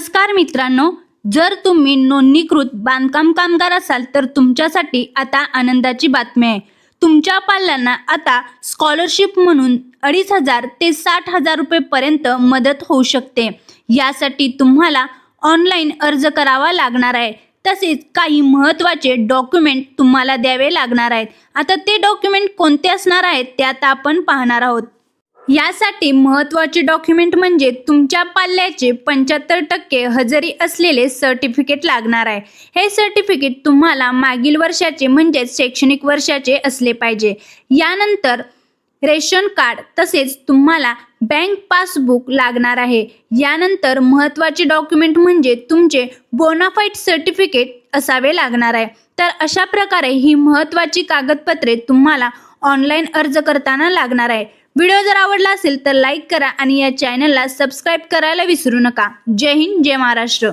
नमस्कार मित्रांनो जर तुम्ही नोंदणीकृत बांधकाम कामगार असाल तर तुमच्यासाठी आता आनंदाची बातमी आहे. तुमच्या पाल्यांना आता स्कॉलरशिप म्हणून अडीच हजार ते साठ हजार रुपयेपर्यंत मदत होऊ शकते. यासाठी तुम्हाला ऑनलाईन अर्ज करावा लागणार आहे. तसेच काही महत्त्वाचे डॉक्युमेंट तुम्हाला द्यावे लागणार आहेत. आता ते डॉक्युमेंट कोणते असणार आहेत ते आता आपण पाहणार आहोत. यासाठी महत्त्वाचे डॉक्युमेंट म्हणजे तुमच्या पाल्याचे पंच्याहत्तर टक्के हजेरी असलेले सर्टिफिकेट लागणार आहे. हे सर्टिफिकेट तुम्हाला मागील वर्षाचे म्हणजेच शैक्षणिक वर्षाचे असले पाहिजे. यानंतर रेशन कार्ड तसेच तुम्हाला बँक पासबुक लागणार आहे. यानंतर महत्त्वाचे डॉक्युमेंट म्हणजे तुमचे बोनाफाईट सर्टिफिकेट असावे लागणार आहे. तर अशा प्रकारे ही महत्त्वाची कागदपत्रे तुम्हाला ऑनलाईन अर्ज करताना लागणार आहे. व्हिडिओ जर आवडला असेल तर लाईक करा आणि या चॅनलला सबस्क्राईब करायला विसरू नका. जय हिंद जय महाराष्ट्र.